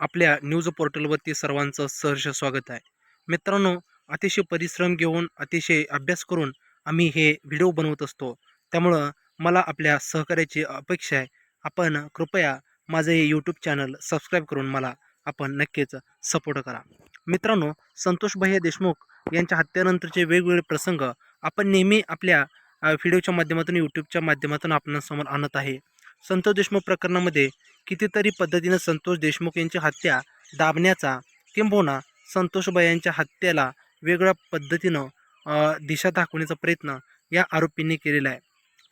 आपल्या न्यूज पोर्टलवरती सर्वांचं सहर्ष स्वागत आहे. मित्रांनो अतिशय परिश्रम घेऊन अतिशय अभ्यास करून आम्ही हे व्हिडिओ बनवत असतो. त्यामुळं मला आपल्या सहकार्याची अपेक्षा आहे. आपण कृपया माझं हे यूट्यूब चॅनल सबस्क्राईब करून मला आपण नक्कीच सपोर्ट करा. मित्रांनो संतोष भैया देशमुख यांच्या हत्येनंतरचे वेगवेगळे प्रसंग आपण नेहमी आपल्या व्हिडिओच्या माध्यमातून यूट्यूबच्या माध्यमातून आपणासमोर आणत आहे. संतोष देशमुख प्रकरणामध्ये कितीतरी पद्धतीनं संतोष देशमुख यांची हत्या दाबण्याचा किंबहुना संतोषबाई यांच्या हत्येला वेगळ्या पद्धतीनं दिशा दाखवण्याचा प्रयत्न या आरोपींनी केलेला आहे.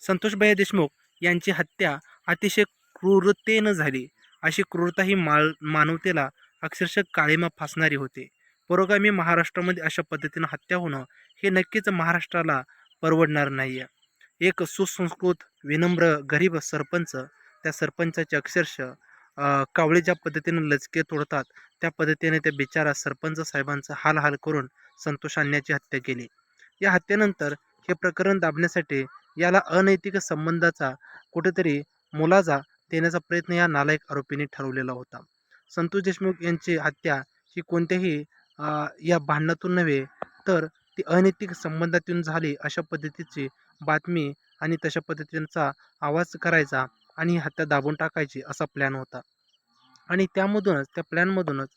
संतोषबाई देशमुख यांची हत्या अतिशय क्रूरतेनं झाली. अशी क्रूरता ही माल मानवतेला अक्षरशः काळीमा फासणारी होते. पुरोगामी महाराष्ट्रामध्ये अशा पद्धतीनं हत्या होणं हे नक्कीच महाराष्ट्राला परवडणार नाही आहे एक सुसंस्कृत विनम्र गरीब सरपंच त्या सरपंचाचे अक्षरशः कावळे ज्या पद्धतीने लचके तोडतात त्या पद्धतीने त्या बिचारा सरपंच साहेबांचा हाल हाल करून संतोष आणण्याची हत्या केली. या हत्येनंतर हे प्रकरण दाबण्यासाठी याला अनैतिक संबंधाचा कुठेतरी मोलाजा देण्याचा प्रयत्न या नालायक आरोपीने ठरवलेला होता. संतोष देशमुख यांची हत्या ही कोणत्याही या भांडणातून नव्हे तर ती अनैतिक संबंधातून झाली अशा पद्धतीची बातमी आणि तशा पद्धतींचा आवाज करायचा आणि हत्या दाबून टाकायची असा प्लॅन होता. आणि त्यामधूनच त्या प्लॅनमधूनच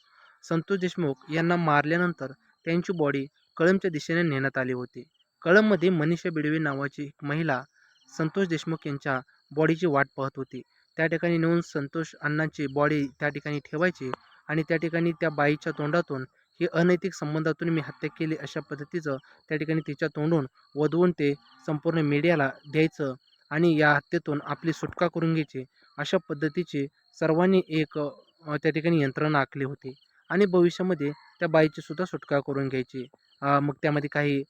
संतोष देशमुख यांना मारल्यानंतर त्यांची बॉडी कळंबच्या दिशेने नेण्यात आली होती. कळंबमध्ये मनीषा बिडवे नावाची एक महिला संतोष देशमुख यांच्या बॉडीची वाट पाहत होती. त्या ठिकाणी नेऊन संतोष अण्णांची बॉडी त्या ठिकाणी ठेवायची आणि त्या ठिकाणी त्या बाईच्या तोंडातून ही अनैतिक संबंधातून मी हत्या केली अशा पद्धतीचं त्या ठिकाणी तिच्या तोंडून वधवून ते संपूर्ण मीडियाला द्यायचं आणि या हत्येतून आपली सुटका करून घ्यायची अशा पद्धतीची सर्वांनी एक त्या ठिकाणी यंत्रणा आखली होती. आणि भविष्यामध्ये त्या बाईची सुद्धा सुटका करून घ्यायची. मग त्यामध्ये काही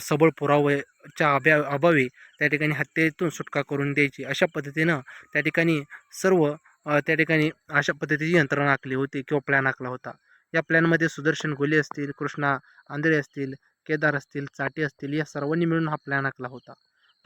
सबळ पुराव्याच्या अभ्या अभावी त्या ठिकाणी हत्येतून सुटका करून द्यायची. अशा पद्धतीनं त्या ठिकाणी सर्व त्या ठिकाणी अशा पद्धतीची यंत्रणा आखली होती किंवा प्लॅन आखला होता. या प्लॅनमध्ये सुदर्शन गोले असतील कृष्णा आंधळे असतील केदार असतील चाटे असतील या सर्वांनी मिळून हा प्लॅन आखला होता.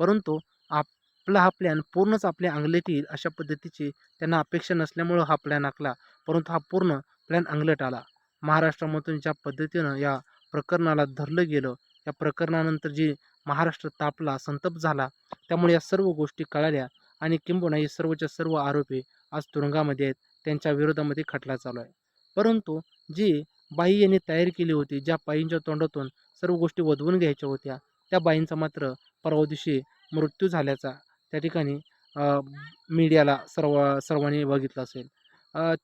परंतु आपला हा प्लॅन पूर्णच आपल्या अंगलट येईल अशा पद्धतीची त्यांना अपेक्षा नसल्यामुळं हा प्लॅन आखला. परंतु हा पूर्ण प्लॅन अंगलट आला. महाराष्ट्रामधून ज्या पद्धतीनं या प्रकरणाला धरलं गेलं. या प्रकरणानंतर जी महाराष्ट्र तापला संतप झाला त्यामुळे या सर्व गोष्टी कळाल्या आणि किंबहुना हे सर्वच्या सर्व आरोपी आज तुरुंगामध्ये आहेत. त्यांच्या विरोधामध्ये खटला चालू आहे. परंतु जी बाई यांनी तयारी केली होती ज्या बाईंच्या तोंडातून सर्व गोष्टी वधवून घ्यायच्या होत्या त्या बाईंचा मात्र परवा दिवशी मृत्यू झाल्याचा त्या ठिकाणी मीडियाला सर्व सर्वांनी बघितलं असेल.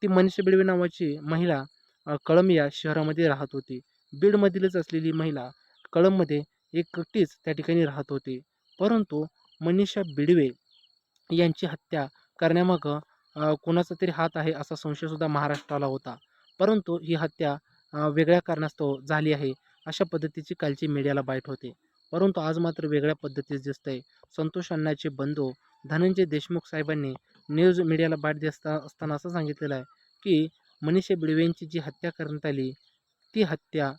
ती मनीषा बिडवे नावाची महिला कळंब या शहरामध्ये राहत होती. बीडमधीलच असलेली महिला कळंबमध्ये एकटीच त्या ठिकाणी राहत होती. परंतु मनीषा बिडवे यांची हत्या करण्यामागं कोणाचा तरी हात आहे असा संशयसुद्धा महाराष्ट्राला होता. परंतु ही हत्या वेगळ्या कारणास्तव झाली आहे अशा पद्धतीची कालची मीडियाला बाईट होते. परंतु आज मात्र वेगळ्या पद्धतीत दिसतंय. संतोष अण्णाचे बंधू धनंजय देशमुख साहेबांनी न्यूज मीडियाला बाट देत असताना असं सांगितलेलं आहे की मनीषा बिडवेंची जी हत्या करण्यात आली ती हत्या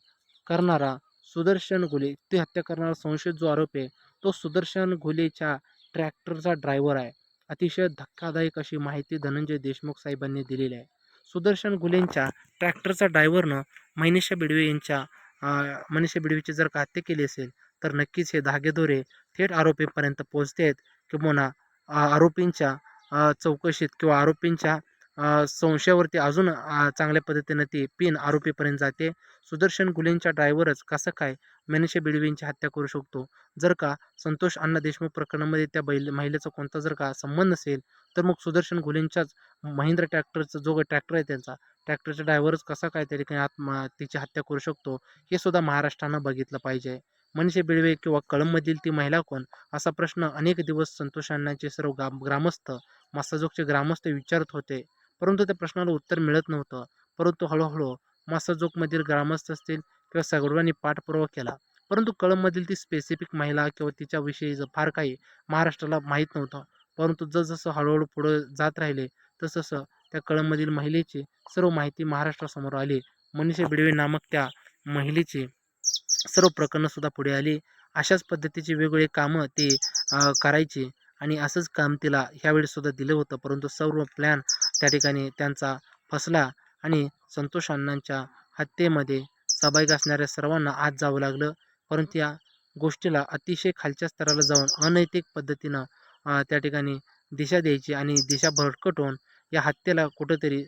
करणारा सुदर्शन घुले ती हत्या करणारा संशयित जो आरोप आहे तो सुदर्शन घुलेच्या ट्रॅक्टरचा ड्रायव्हर आहे. अतिशय धक्कादायक अशी माहिती धनंजय देशमुख साहेबांनी दिलेली आहे. सुदर्शन घुलेंच्या ट्रॅक्टरचा ड्रायव्हरनं मनीषा बिडवे यांच्या मनीषा बिडवेची जर का हत्या केली असेल तर नक्कीच हे धागेदोरे थेट आरोपीपर्यंत पोहोचते आहेत किंवा आरोपींच्या चौकशीत किंवा आरोपींच्या संशयावरती अजून चांगल्या पद्धतीनं ती पिन आरोपीपर्यंत जाते. सुदर्शन गुलेंच्या ड्रायव्हरच कसं काय मनीषा बिडवींची हत्या करू शकतो? जर का संतोष अण्णा देशमुख प्रकरणामध्ये त्या बैल महिलेचा कोणता जर का संबंध नसेल तर मग सुदर्शन गुलेंच्याच महिंद्रा ट्रॅक्टरचा जो ट्रॅक्टर आहे त्यांचा ट्रॅक्टरचा ड्रायव्हरच कसा काय त्या ठिकाणी आत्म तिची हत्या करू शकतो हे सुद्धा महाराष्ट्रानं बघितलं पाहिजे. मनीषा बिडवे किंवा कळंबमधील ती महिला कोण? असा प्रश्न अनेक दिवस संतोष अण्णांचे सर्व गा ग्रामस्थ मासाजोगचे ग्रामस्थ विचारत होते. परंतु त्या प्रश्नाला उत्तर मिळत नव्हतं. परंतु हळूहळू मासाजोगमधील ग्रामस्थ असतील किंवा सगळ्यांनी पाठपुरावा केला. परंतु कळंबमधील ती स्पेसिफिक महिला किंवा तिच्याविषयी फार काही महाराष्ट्राला माहीत नव्हतं. परंतु जसजसं हळूहळू पुढं जात राहिले तसतसं त्या कळंबमधील महिलेची सर्व माहिती महाराष्ट्रासमोर आली. मनीषा बिडवे नामक त्या महिलेची सर्व प्रकरणंसुद्धा पुढे आली. अशाच पद्धतीची वेगवेगळी कामं ते करायचे करायची आणि असंच काम तिला ह्यावेळीसुद्धा दिलं होतं. परंतु सर्व प्लॅन त्या ठिकाणी त्यांचा फसला आणि संतोष अण्णांच्या हत्येमध्ये सहभागी असणाऱ्या सर्वांना आत जावं लागलं. परंतु या गोष्टीला अतिशय खालच्या स्तराला जाऊन अनैतिक पद्धतीनं त्या ठिकाणी दिशा द्यायची आणि दिशा भरकटवून या हत्येला कुठंतरी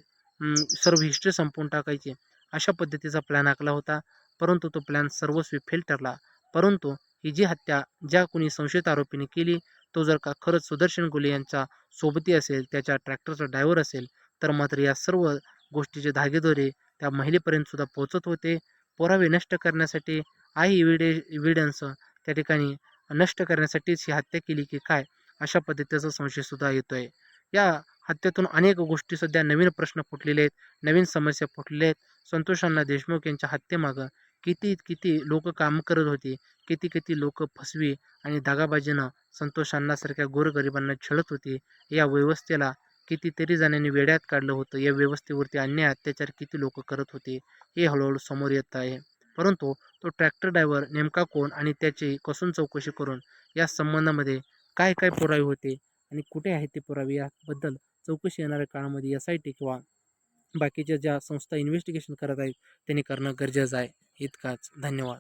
सर्व हिस्ट्री संपवून टाकायची. अशा पद्धतीचा प्लॅन आखला होता. परंतु तो प्लॅन सर्वस्वी फेल ठरला परंतु ही जी हत्या ज्या कुणी संशयित आरोपीने केली तो जर का खरंच सुदर्शन गुले यांचा सोबती असेल त्याच्या ट्रॅक्टरचा ड्रायव्हर असेल तर मात्र या सर्व गोष्टीचे धागेदोरे त्या महिलेपर्यंत सुद्धा पोहोचत होते. पुरावे नष्ट करण्यासाठी आई इव्हिडे इव्हिडन्स त्या ठिकाणी नष्ट करण्यासाठीच ही हत्या केली की काय अशा पद्धतीचा संशयसुद्धा येतो आहे या हत्येतून अनेक गोष्टी सध्या नवीन प्रश्न फुटलेले आहेत नवीन समस्या फुटलेल्या आहेत. संतोषांना देशमुख यांच्या हत्येमागं किती किती लोक काम करत होते किती किती लोक फसवी आणि दागाबाजीनं संतोष अण्णासारख्या गोरगरिबांना छळत होते या व्यवस्थेला कितीतरी जणांनी वेड्यात काढलं होतं. या व्यवस्थेवरती अन्याय अत्याचार किती लोक करत होते हे हळूहळू समोर येत आहे. परंतु तो ट्रॅक्टर ड्रायव्हर नेमका कोण आणि त्याची कसून चौकशी करून या संबंधामध्ये काय काय पुरावे होते आणि कुठे आहेत ते पुरावे? याबद्दल चौकशी येणाऱ्या काळामध्ये एस आय टी किंवा बाकीच्या ज्या संस्था इन्व्हेस्टिगेशन करत आहेत त्यांनी करणं गरजेचं आहे. इतकाच. धन्यवाद.